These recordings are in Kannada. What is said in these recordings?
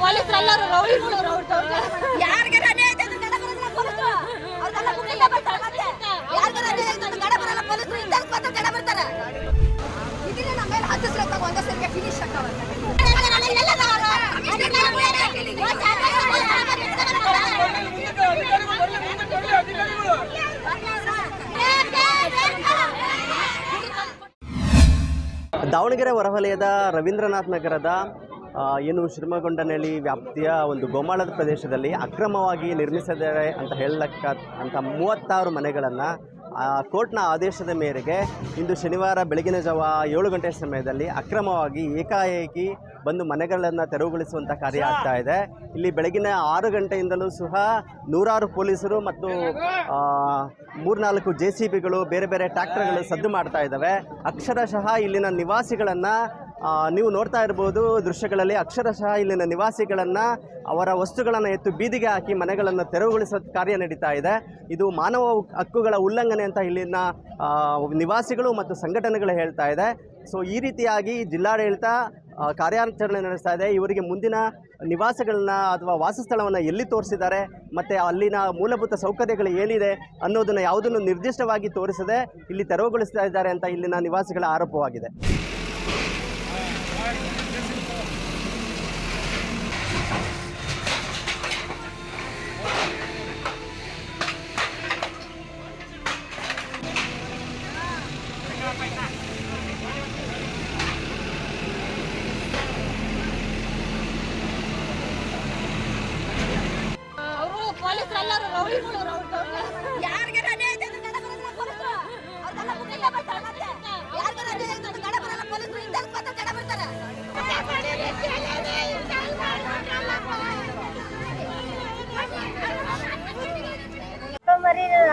ಪೊಲೀಸರೆಲ್ಲರೂ ರೌಡಿಗಳು ರೌಡಿ ಯಾರಿಗೆ ಅನ್ಯಾಯ ಆಯ್ತು ಅಂದ್ರೆ ಗಡ ಬರೋದಿಲ್ಲ ಪೊಲೀಸ್ರು. ಅವ್ರ್ದೆಲ್ಲ ಮುಗಿಲ್ಲ ಬರ್ತಾರೆ ಮತ್ತೆ. ಯಾರ್ಗಾರ ಅನ್ಯಾಯ ಆಯ್ತು ಅಂದ್ರೆ ಗಡ ಬರಲ್ಲ ಪೊಲೀಸ್ರು, ಇದ್ದವ್ರಿಗೆ ಮಾತ್ರ ಗಡ ಬರ್ತಾರೆ. ಇದನ್ನ ನಮ್ಮ ಮೇಲೆ ಹತ್ತಿಸ್ರೆ ತಗೋ, ಒಂದೇ ಸರಿಗೆ finish ಆಕ್ಕವಂತೆ. ದಾವಣಗೆರೆ ಹೊರವಲಯದ ರವೀಂದ್ರನಾಥ್ ನಗರದ ಏನು ಶಿರಮಗೊಂಡನಹಳ್ಳಿ ವ್ಯಾಪ್ತಿಯ ಒಂದು ಗೋಮಾಳದ ಪ್ರದೇಶದಲ್ಲಿ ಅಕ್ರಮವಾಗಿ ನಿರ್ಮಿಸಿದ್ದಾರೆ ಅಂತ ಹೇಳಕ್ಕ ಅಂತ ಮೂವತ್ತಾರು ಮನೆಗಳನ್ನು ಕೋರ್ಟ್ನ ಆದೇಶದ ಮೇರೆಗೆ ಇಂದು ಶನಿವಾರ ಬೆಳಗಿನ ಜಾವ ಏಳು ಗಂಟೆ ಸಮಯದಲ್ಲಿ ಅಕ್ರಮವಾಗಿ ಏಕಾಏಕಿ ಬಂದು ಮನೆಗಳನ್ನು ತೆರವುಗೊಳಿಸುವಂಥ ಕಾರ್ಯ ಆಗ್ತಾ ಇದೆ. ಇಲ್ಲಿ ಬೆಳಗಿನ ಆರು ಗಂಟೆಯಿಂದಲೂ ಸಹ ನೂರಾರು ಪೊಲೀಸರು ಮತ್ತು ಮೂರ್ನಾಲ್ಕು ಜೆ ಸಿ ಬಿಗಳು ಬೇರೆ ಬೇರೆ ಟ್ರ್ಯಾಕ್ಟರ್ಗಳು ಸದ್ದು ಮಾಡ್ತಾ ಇದ್ದಾವೆ. ಅಕ್ಷರಶಃ ಇಲ್ಲಿನ ನಿವಾಸಿಗಳನ್ನು ನೀವು ನೋಡ್ತಾ ಇರ್ಬೋದು ದೃಶ್ಯಗಳಲ್ಲಿ ಅಕ್ಷರಶಃ ಇಲ್ಲಿನ ನಿವಾಸಿಗಳನ್ನು, ಅವರ ವಸ್ತುಗಳನ್ನು ಎತ್ತು ಬೀದಿಗೆ ಹಾಕಿ ಮನೆಗಳನ್ನು ತೆರವುಗೊಳಿಸೋ ಕಾರ್ಯ ನಡೀತಾ ಇದೆ. ಇದು ಮಾನವ ಹಕ್ಕುಗಳ ಉಲ್ಲಂಘನೆ ಅಂತ ಇಲ್ಲಿನ ನಿವಾಸಿಗಳು ಮತ್ತು ಸಂಘಟನೆಗಳು ಹೇಳ್ತಾ ಇದೆ. ಸೊ ಈ ರೀತಿಯಾಗಿ ಜಿಲ್ಲಾಡಳಿತ ಕಾರ್ಯಾಚರಣೆ ನಡೆಸ್ತಾ ಇದೆ. ಇವರಿಗೆ ಮುಂದಿನ ನಿವಾಸಗಳನ್ನ ಅಥವಾ ವಾಸಸ್ಥಳವನ್ನು ಎಲ್ಲಿ ತೋರಿಸಿದ್ದಾರೆ, ಮತ್ತು ಅಲ್ಲಿನ ಮೂಲಭೂತ ಸೌಕರ್ಯಗಳು ಏನಿದೆ ಅನ್ನೋದನ್ನು ಯಾವುದನ್ನು ನಿರ್ದಿಷ್ಟವಾಗಿ ತೋರಿಸದೆ ಇಲ್ಲಿ ತೆರವುಗೊಳಿಸ್ತಾ ಇದ್ದಾರೆ ಅಂತ ಇಲ್ಲಿನ ನಿವಾಸಿಗಳ ಆರೋಪವಾಗಿದೆ.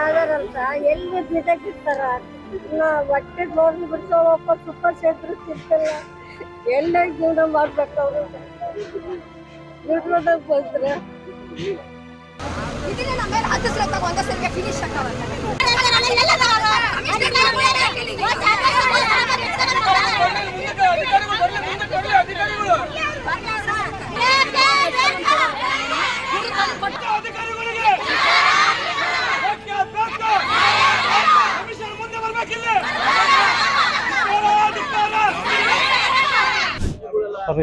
ಆಗಾರಂತ ಎಲ್ಲಿ ಬಿದ್ದಾಕಿರ್ತಾರ ನಾ ಹೊಟ್ಟೆ ನೋಡಿ ಬಿಡ್ಸೋ ಸುಪ್ಪ ತುಪ್ಪ ಸಿಗ್ತಲ್ಲ ಎಲ್ಲ ಜೀವನ ಮಾಡ್ಬೇಕು ಅವರು ದುಡ್ಡು ಬಂದ್ರೆ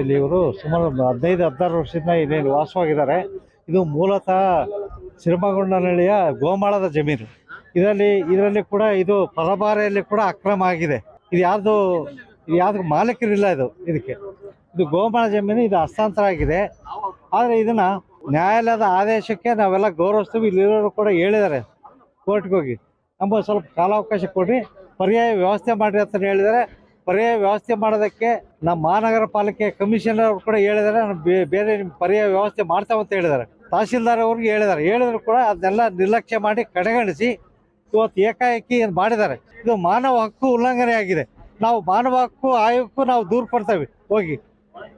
ಇಲ್ಲಿ ಇವರು ಸುಮಾರು ಹದಿನೈದು ಹದಿನಾರು ವರ್ಷದಿಂದ ಇಲ್ಲಿ ವಾಸವಾಗಿದ್ದಾರೆ. ಇದು ಮೂಲತಃ ಸಿರಮಗೊಂಡನಹಳ್ಳಿಯ ಗೋಮಾಳದ ಜಮೀನು. ಇದರಲ್ಲಿ ಇದರಲ್ಲಿ ಕೂಡ ಇದು ಪರಭಾರೆಯಲ್ಲಿ ಕೂಡ ಅಕ್ರಮ ಆಗಿದೆ. ಇದು ಯಾರ್ದು ಯಾವ್ದು ಮಾಲೀಕರಿಲ್ಲ ಇದು, ಇದಕ್ಕೆ. ಇದು ಗೋಮಾಳ ಜಮೀನು, ಇದು ಹಸ್ತಾಂತರ ಆಗಿದೆ. ಆದರೆ ಇದನ್ನ ನ್ಯಾಯಾಲಯದ ಆದೇಶಕ್ಕೆ ನಾವೆಲ್ಲ ಗೌರವಿಸ್ತೀವಿ. ಇಲ್ಲಿರೋರು ಕೂಡ ಹೇಳಿದ್ದಾರೆ ಕೋರ್ಟ್ಗೆ ಹೋಗಿ. ನಮಗೆ ಸ್ವಲ್ಪ ಕಾಲಾವಕಾಶ ಕೊಡಿ ಪರ್ಯಾಯ ವ್ಯವಸ್ಥೆ ಮಾಡಿರಿ ಅಂತ ಹೇಳಿದ್ದಾರೆ. ಪರ್ಯಾಯ ವ್ಯವಸ್ಥೆ ಮಾಡೋದಕ್ಕೆ ನಮ್ಮ ಮಹಾನಗರ ಪಾಲಿಕೆ ಕಮಿಷನರ್ ಕೂಡ ಹೇಳಿದ್ದಾರೆ. ಬೇರೆ ನಿಮ್ಮ ಪರ್ಯಾಯ ವ್ಯವಸ್ಥೆ ಮಾಡ್ತಾವಂತ ಹೇಳಿದ್ದಾರೆ. ತಹಸೀಲ್ದಾರ್ ಅವ್ರಿಗೆ ಹೇಳಿದ್ದಾರೆ ಹೇಳಿದ್ರು ಕೂಡ ಅದನ್ನೆಲ್ಲ ನಿರ್ಲಕ್ಷ್ಯ ಮಾಡಿ ಕಡೆಗಣಿಸಿ ಇವತ್ತು ಏಕಾಏಕಿ ಮಾಡಿದ್ದಾರೆ. ಇದು ಮಾನವ ಹಕ್ಕು ಉಲ್ಲಂಘನೆ ಆಗಿದೆ. ನಾವು ಮಾನವ ಹಕ್ಕು, ಆಯೋಗಕ್ಕೂ ನಾವು ದೂರ ಕೊಡ್ತೇವೆ. ಹೋಗಿ.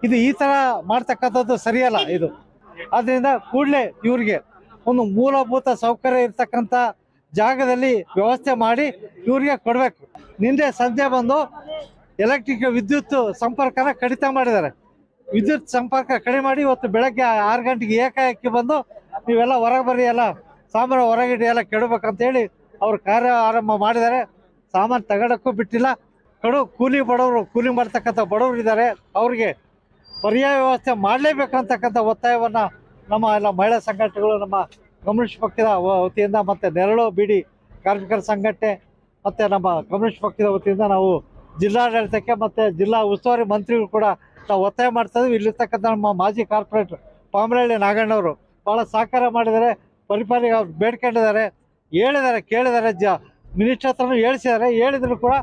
ಇದು ಈ ಥರ ಮಾಡ್ತಕ್ಕಂಥದ್ದು ಸರಿಯಲ್ಲ ಇದು. ಆದ್ದರಿಂದ ಕೂಡಲೇ ಇವ್ರಿಗೆ ಒಂದು ಮೂಲಭೂತ ಸೌಕರ್ಯ ಇರ್ತಕ್ಕಂಥ ಜಾಗದಲ್ಲಿ ವ್ಯವಸ್ಥೆ ಮಾಡಿ ಇವ್ರಿಗೆ ಕೊಡಬೇಕು. ನಿನ್ನೆ ಸಂಜೆ ಬಂದು ಎಲೆಕ್ಟ್ರಿಕ್ ವಿದ್ಯುತ್ ಸಂಪರ್ಕನ ಕಡಿತ ಮಾಡಿದ್ದಾರೆ. ವಿದ್ಯುತ್ ಸಂಪರ್ಕ ಕಡಿಮೆ ಮಾಡಿ ಇವತ್ತು ಬೆಳಗ್ಗೆ ಆರು ಗಂಟೆಗೆ ಏಕಾಏಕಿ ಬಂದು ನೀವೆಲ್ಲ ಹೊರಗೆ ಬರ್ರಿ, ಎಲ್ಲ ಸಾಮಾನು ಹೊರಗಿಡಿ, ಎಲ್ಲ ಕೆಡಬೇಕಂತೇಳಿ ಅವ್ರು ಕಾರ್ಯ ಆರಂಭ ಮಾಡಿದ್ದಾರೆ. ಸಾಮಾನು ತಗೊಳಕ್ಕೂ ಬಿಟ್ಟಿಲ್ಲ. ಕಡು ಕೂಲಿ ಬಡವರು, ಕೂಲಿ ಮಾಡ್ತಕ್ಕಂಥ ಬಡವರು ಇದ್ದಾರೆ. ಅವ್ರಿಗೆ ಪರ್ಯಾಯ ವ್ಯವಸ್ಥೆ ಮಾಡಲೇಬೇಕಂತಕ್ಕಂಥ ಒತ್ತಾಯವನ್ನು ನಮ್ಮ ಎಲ್ಲ ಮಹಿಳಾ ಸಂಘಟನೆಗಳು ನಮ್ಮ ಕಮ್ಯುನಿಸ್ಟ್ ಪಕ್ಷದ ವತಿಯಿಂದ ಮತ್ತು ನೆರಳು ಬಿಡಿ ಕಾರ್ಮಿಕರ ಸಂಘಟನೆ ಮತ್ತು ನಮ್ಮ ಕಮ್ಯುನಿಸ್ಟ್ ಪಕ್ಷದ ವತಿಯಿಂದ ನಾವು ಜಿಲ್ಲಾಡಳಿತಕ್ಕೆ ಮತ್ತು ಜಿಲ್ಲಾ ಉಸ್ತುವಾರಿ ಮಂತ್ರಿಗಳು ಕೂಡ ನಾವು ಒತ್ತಾಯ ಮಾಡ್ತಾ ಇದ್ದೀವಿ. ಇಲ್ಲಿರ್ತಕ್ಕಂಥ ನಮ್ಮ ಮಾಜಿ ಕಾರ್ಪೊರೇಟರ್ ಪಾಮರಳ್ಳಿ ನಾಗಣ್ಣವರು ಭಾಳ ಸಹಕಾರ ಮಾಡಿದ್ದಾರೆ. ಪರಿಪಾಲಿಗೆ ಅವ್ರು ಬೇಡ್ಕೊಂಡಿದ್ದಾರೆ. ಹೇಳಿದ್ದಾರೆ, ಕೇಳಿದ್ದಾರೆ. ಜ ಮಿನಿಸ್ಟರ್ ಹತ್ರನೂ ಹೇಳಿಸಿದ್ದಾರೆ. ಹೇಳಿದ್ರು ಕೂಡ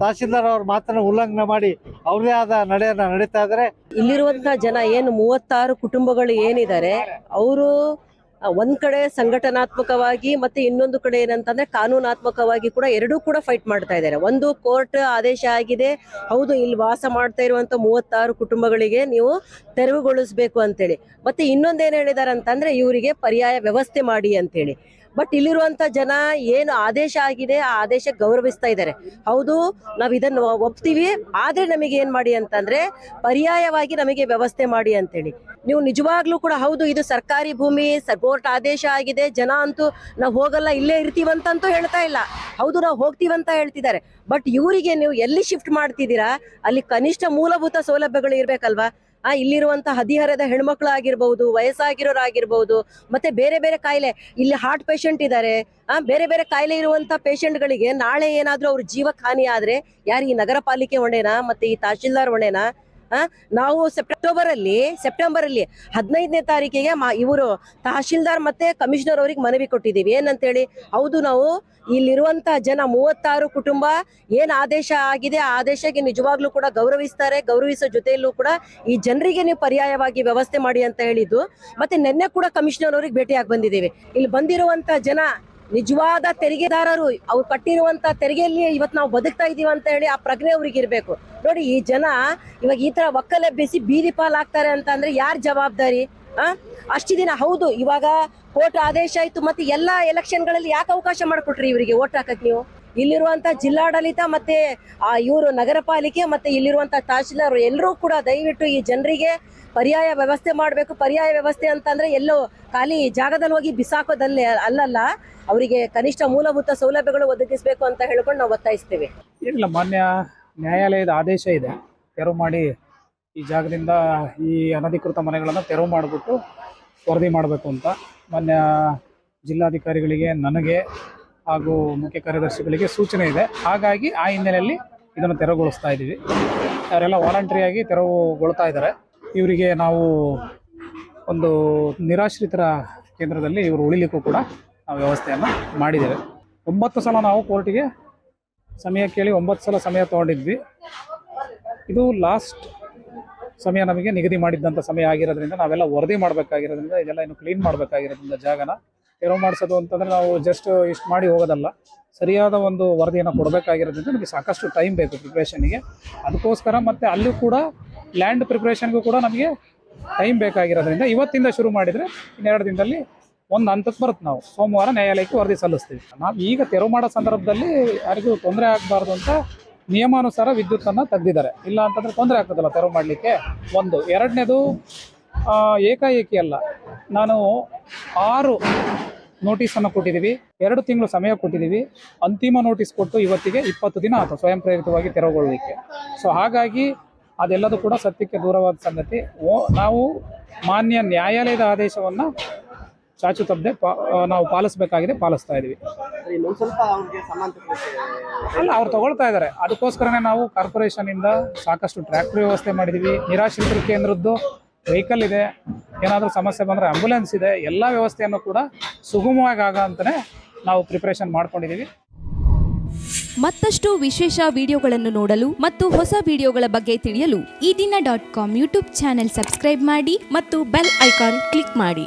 ತಹಸೀಲ್ದಾರ್ ಅವ್ರ ಮಾತನ್ನು ಉಲ್ಲಂಘನೆ ಮಾಡಿ ಅವ್ರದೇ ಆದ ನಡೆಯನ್ನು ನಡೀತಾ ಇದ್ದಾರೆ. ಇಲ್ಲಿರುವಂತಹ ಜನ ಏನು ಮೂವತ್ತಾರು ಕುಟುಂಬಗಳು ಏನಿದ್ದಾರೆ, ಅವರು ಒಂದ್ ಕಡೆ ಸಂಘಟನಾತ್ಮಕವಾಗಿ ಮತ್ತೆ ಇನ್ನೊಂದು ಕಡೆ ಏನಂತಂದ್ರೆ ಕಾನೂನಾತ್ಮಕವಾಗಿ ಕೂಡ ಎರಡೂ ಕೂಡ ಫೈಟ್ ಮಾಡ್ತಾ ಇದ್ದಾರೆ. ಒಂದು ಕೋರ್ಟ್ ಆದೇಶ ಆಗಿದೆ. ಹೌದು, ಇಲ್ಲಿ ವಾಸ ಮಾಡ್ತಾ ಇರುವಂತ ಮೂವತ್ತಾರು ಕುಟುಂಬಗಳಿಗೆ ನೀವು ತೆರವುಗೊಳಿಸ್ಬೇಕು ಅಂತೇಳಿ. ಮತ್ತೆ ಇನ್ನೊಂದೇನ್ ಹೇಳಿದಾರೆ ಅಂತಂದ್ರೆ ಇವರಿಗೆ ಪರ್ಯಾಯ ವ್ಯವಸ್ಥೆ ಮಾಡಿ ಅಂತೇಳಿ. ಬಟ್ ಇಲ್ಲಿರುವಂತ ಜನ ಏನು ಆದೇಶ ಆಗಿದೆ, ಆ ಆದೇಶ ಗೌರವಿಸ್ತಾ ಇದ್ದಾರೆ. ಹೌದು, ನಾವು ಇದನ್ನು ಒಪ್ತೀವಿ, ಆದ್ರೆ ನಮಗೆ ಏನ್ ಮಾಡಿ ಅಂತಂದ್ರೆ ಪರ್ಯಾಯವಾಗಿ ನಮಗೆ ವ್ಯವಸ್ಥೆ ಮಾಡಿ ಅಂತೇಳಿ. ನೀವು ನಿಜವಾಗ್ಲೂ ಕೂಡ ಹೌದು, ಇದು ಸರ್ಕಾರಿ ಭೂಮಿ ಕೋರ್ಟ್ ಆದೇಶ ಆಗಿದೆ, ಜನ ಅಂತೂ ನಾವು ಹೋಗಲ್ಲ, ಇಲ್ಲೇ ಇರ್ತೀವಂತಂತೂ ಹೇಳ್ತಾ ಇಲ್ಲ. ಹೌದು, ನಾವು ಹೋಗ್ತೀವಂತ ಹೇಳ್ತಿದ್ದಾರೆ. ಬಟ್ ಇವರಿಗೆ ನೀವು ಎಲ್ಲಿ ಶಿಫ್ಟ್ ಮಾಡ್ತಿದ್ದೀರಾ, ಅಲ್ಲಿ ಕನಿಷ್ಠ ಮೂಲಭೂತ ಸೌಲಭ್ಯಗಳು ಇರ್ಬೇಕಲ್ವಾ? ಆ ಇಲ್ಲಿರುವಂತ ಹದಿಹರದ ಹೆಣ್ಮಕ್ಳು ಆಗಿರ್ಬಹುದು ವಯಸ್ಸಾಗಿರೋರಾಗಿರ್ಬಹುದು ಮತ್ತೆ ಬೇರೆ ಬೇರೆ ಕಾಯಿಲೆ, ಇಲ್ಲಿ ಹಾರ್ಟ್ ಪೇಷಂಟ್ ಇದ್ದಾರೆ ಆ, ಬೇರೆ ಬೇರೆ ಕಾಯಿಲೆ ಇರುವಂತ ಗಳಿಗೆ ನಾಳೆ ಏನಾದ್ರೂ ಅವ್ರ ಜೀವಕ್ಕೆ ಹಾನಿ ಆದ್ರೆ, ಯಾರು ಈ ನಗರ ಪಾಲಿಕೆ ಹೊಣೆನಾ, ಮತ್ತೆ ಈ ತಹಶೀಲ್ದಾರ್ ಹೊಣೆನಾ? ನಾವು ಸೆಪ್ಟೆಂಬರ್ ಅಲ್ಲಿ ಸೆಪ್ಟೆಂಬರ್ ಅಲ್ಲಿ ಹದಿನೈದನೇ ತಾರೀಕಿಗೆ ಇವರು ತಹಶೀಲ್ದಾರ್ ಮತ್ತೆ ಕಮಿಷನರ್ ಅವ್ರಿಗೆ ಮನವಿ ಕೊಟ್ಟಿದ್ದೀವಿ. ಏನಂತೇಳಿ? ಹೌದು, ನಾವು ಇಲ್ಲಿರುವಂತ ಜನ ಮೂವತ್ತಾರು ಕುಟುಂಬ ಏನ್ ಆದೇಶ ಆಗಿದೆ, ಆ ಆದೇಶಕ್ಕೆ ನಿಜವಾಗ್ಲೂ ಕೂಡ ಗೌರವಿಸ್ತಾರೆ. ಗೌರವಿಸೋ ಜೊತೆಯಲ್ಲೂ ಕೂಡ ಈ ಜನರಿಗೆ ನೀವು ಪರ್ಯಾಯವಾಗಿ ವ್ಯವಸ್ಥೆ ಮಾಡಿ ಅಂತ ಹೇಳಿದ್ದು. ಮತ್ತೆ ನಿನ್ನೆ ಕೂಡ ಕಮಿಷನರ್ ಅವ್ರಿಗೆ ಭೇಟಿಯಾಗಿ ಬಂದಿದ್ದೀವಿ. ಇಲ್ಲಿ ಬಂದಿರುವಂತ ಜನ ನಿಜವಾದ ತೆರಿಗೆದಾರರು ಅವ್ರು ಕಟ್ಟಿರುವಂತ ತೆರಿಗೆಯಲ್ಲಿ ಇವತ್ತು ನಾವು ಬದುಕ್ತಾ ಇದೀವಿ ಅಂತ ಹೇಳಿ ಆ ಪ್ರಜ್ಞೆ ಅವ್ರಿಗೆ ಇರಬೇಕು. ನೋಡಿ ಈ ಜನ ಇವಾಗ ಈ ತರ ಒಕ್ಕಲೆಬ್ಬಿಸಿ ಬೀದಿ ಪಾಲಾಗ್ತಾರೆ ಅಂತ ಅಂದ್ರೆ ಯಾರ್ ಜವಾಬ್ದಾರಿ? ಆ? ಅಷ್ಟು ದಿನ ಹೌದು, ಇವಾಗ ಕೋರ್ಟ್ ಆದೇಶ ಆಯ್ತು ಮತ್ತೆ ಎಲ್ಲಾ ಎಲೆಕ್ಷನ್ಗಳಲ್ಲಿ ಯಾಕೆ ಅವಕಾಶ ಮಾಡಿಕೊಟ್ರಿ ಇವರಿಗೆ? ಓಟ್ ಹಾಕಕ್ ನೀವು? ಇಲ್ಲಿರುವಂತ ಜಿಲ್ಲಾಡಳಿತ ಮತ್ತೆ, ಆ, ಇವರು ನಗರ ಪಾಲಿಕೆ ಮತ್ತೆ ಇಲ್ಲಿರುವಂತಹ ತಹಶೀಲ್ದಾರ್ ಎಲ್ಲರೂ ಕೂಡ ದಯವಿಟ್ಟು ಈ ಜನರಿಗೆ ಪರ್ಯಾಯ ವ್ಯವಸ್ಥೆ ಮಾಡಬೇಕು. ಪರ್ಯಾಯ ವ್ಯವಸ್ಥೆ ಅಂತಂದ್ರೆ ಎಲ್ಲೋ ಖಾಲಿ ಜಾಗದಲ್ಲಿ ಹೋಗಿ ಬಿಸಾಕೋದಲ್ಲೇ ಅಲ್ಲಲ್ಲ, ಅವರಿಗೆ ಕನಿಷ್ಠ ಮೂಲಭೂತ ಸೌಲಭ್ಯಗಳು ಒದಗಿಸಬೇಕು ಅಂತ ಹೇಳ್ಕೊಂಡು ನಾವು ಒತ್ತಾಯಿಸ್ತೇವೆ. ಇಲ್ಲ, ಮಾನ್ಯ ನ್ಯಾಯಾಲಯದ ಆದೇಶ ಇದೆ. ತೆರವು ಮಾಡಿ ಈ ಜಾಗದಿಂದ ಈ ಅನಧಿಕೃತ ಮನೆಗಳನ್ನು ತೆರವು ಮಾಡಿಬಿಟ್ಟು ವರದಿ ಮಾಡಬೇಕು ಅಂತ. ಮಾನ್ಯ ಜಿಲ್ಲಾಧಿಕಾರಿಗಳಿಗೆ ನನಗೆ ಹಾಗೂ ಮುಖ್ಯ ಕಾರ್ಯದರ್ಶಿಗಳಿಗೆ ಸೂಚನೆ ಇದೆ. ಹಾಗಾಗಿ ಆ ಹಿನ್ನೆಲೆಯಲ್ಲಿ ಇದನ್ನು ತೆರವುಗೊಳಿಸ್ತಾ ಇದ್ದೀವಿ. ಅವರೆಲ್ಲ ವಾಲಂಟ್ರಿಯಾಗಿ ತೆರವುಗೊಳ್ತಾ ಇದ್ದಾರೆ. ಇವರಿಗೆ ನಾವು ಒಂದು ನಿರಾಶ್ರಿತರ ಕೇಂದ್ರದಲ್ಲಿ ಇವರು ಉಳಿಲಿಕ್ಕೂ ಕೂಡ ನಾವು ವ್ಯವಸ್ಥೆಯನ್ನು ಮಾಡಿದ್ದೇವೆ. ಒಂಬತ್ತು ಸಲ ನಾವು ಕೋರ್ಟಿಗೆ ಸಮಯ ಕೇಳಿ ಒಂಬತ್ತು ಸಲ ಸಮಯ ತೊಗೊಂಡಿದ್ವಿ. ಇದು ಲಾಸ್ಟ್ ಸಮಯ ನಮಗೆ ನಿಗದಿ ಮಾಡಿದ್ದಂಥ ಸಮಯ ಆಗಿರೋದ್ರಿಂದ ನಾವೆಲ್ಲ ವರದಿ ಮಾಡಬೇಕಾಗಿರೋದ್ರಿಂದ ಇದೆಲ್ಲ ಇನ್ನು ಕ್ಲೀನ್ ಮಾಡಬೇಕಾಗಿರೋದ್ರಿಂದ ಜಾಗನ ತೆರವು ಮಾಡಿಸೋದು ಅಂತಂದರೆ ನಾವು ಜಸ್ಟ್ ಇಷ್ಟು ಮಾಡಿ ಹೋಗೋದಲ್ಲ. ಸರಿಯಾದ ಒಂದು ವರದಿಯನ್ನು ಕೊಡಬೇಕಾಗಿರೋದ್ರಿಂದ ನಮಗೆ ಸಾಕಷ್ಟು ಟೈಮ್ ಬೇಕು ಪ್ರಿಪ್ರೇಷನ್ಗೆ ಅದಕ್ಕೋಸ್ಕರ ಮತ್ತು ಅಲ್ಲೂ ಕೂಡ ಲ್ಯಾಂಡ್ ಪ್ರಿಪ್ರೇಷನ್ಗೂ ಕೂಡ ನಮಗೆ ಟೈಮ್ ಬೇಕಾಗಿರೋದ್ರಿಂದ ಇವತ್ತಿಂದ ಶುರು ಮಾಡಿದರೆ ಇನ್ನೆರಡು ದಿನದಲ್ಲಿ ಒಂದು ಹಂತಕ್ಕೆ ಬರುತ್ತೆ ನಾವು. ಸೋಮವಾರ ನ್ಯಾಯಾಲಯಕ್ಕೆ ವರದಿ ಸಲ್ಲಿಸ್ತೀವಿ. ನಾವು ಈಗ ತೆರವು ಮಾಡೋ ಸಂದರ್ಭದಲ್ಲಿ ಯಾರಿಗೂ ತೊಂದರೆ ಆಗಬಾರ್ದು ಅಂತ ನಿಯಮಾನುಸಾರ ವಿದ್ಯುತ್ತನ್ನು ತೆಗೆದಿದ್ದಾರೆ. ಇಲ್ಲ ಅಂತಂದರೆ ತೊಂದರೆ ಆಗ್ತದಲ್ಲ ತೆರವು ಮಾಡಲಿಕ್ಕೆ. ಒಂದು. ಎರಡನೇದು ಏಕಾಏಕಿ ಅಲ್ಲ. ನಾನು ಆರು ನೋಟಿಸನ್ನು ಕೊಟ್ಟಿದ್ದೀವಿ. ಎರಡು ತಿಂಗಳು ಸಮಯ ಕೊಟ್ಟಿದ್ದೀವಿ. ಅಂತಿಮ ನೋಟಿಸ್ ಕೊಟ್ಟು ಇವತ್ತಿಗೆ ಇಪ್ಪತ್ತು ದಿನ ಆಯಿತು ಸ್ವಯಂ ಪ್ರೇರಿತವಾಗಿ ತೆರವುಗೊಳ್ಳಲಿಕ್ಕೆ ಸೊ ಹಾಗಾಗಿ ಅದೆಲ್ಲದೂ ಕೂಡ ಸತ್ಯಕ್ಕೆ ದೂರವಾದ ಸಂಗತಿ. ಓ ನಾವು ಮಾನ್ಯ ನ್ಯಾಯಾಲಯದ ಆದೇಶವನ್ನು ಚಾಚು ತಪ್ಪದೆ ಪಾ ನಾವು ಪಾಲಿಸಬೇಕಾಗಿದೆ ಪಾಲಿಸ್ತಾ ಇದ್ದೀವಿ. ಅಲ್ಲ ಅವ್ರು ತಗೊಳ್ತಾ ಇದ್ದಾರೆ. ಅದಕ್ಕೋಸ್ಕರನೇ ನಾವು ಕಾರ್ಪೊರೇಷನಿಂದ ಸಾಕಷ್ಟು ಟ್ರ್ಯಾಕ್ಟರ್ ವ್ಯವಸ್ಥೆ ಮಾಡಿದ್ದೀವಿ. ನಿರಾಶ್ರಿತರ ಕೇಂದ್ರದ್ದು ವೆಹಿಕಲ್ ಇದೆ, ಏನಾದರೂ ಸಮಸ್ಯೆ ಬಂದರೆ ಆಂಬುಲೆನ್ಸ್ ಇದೆ, ಎಲ್ಲ ವ್ಯವಸ್ಥೆಯನ್ನು ಕೂಡ ಸುಗಮವಾಗಿ ಆಗ ಅಂತಲೇ ನಾವು ಪ್ರಿಪ್ರೇಷನ್ ಮಾಡ್ಕೊಂಡಿದ್ದೀವಿ ಮತ್ತಷ್ಟು ವಿಶೇಷ ವಿಡಿಯೋಗಳನ್ನು ನೋಡಲು ಮತ್ತು ಹೊಸ ವಿಡಿಯೋಗಳ ಬಗ್ಗೆ ತಿಳಿಯಲು ಈ ದಿನ dot com YouTube channel subscribe ಮಾಡಿ ಮತ್ತು ಬೆಲ್ ಐಕಾನ್ ಕ್ಲಿಕ್ ಮಾಡಿ.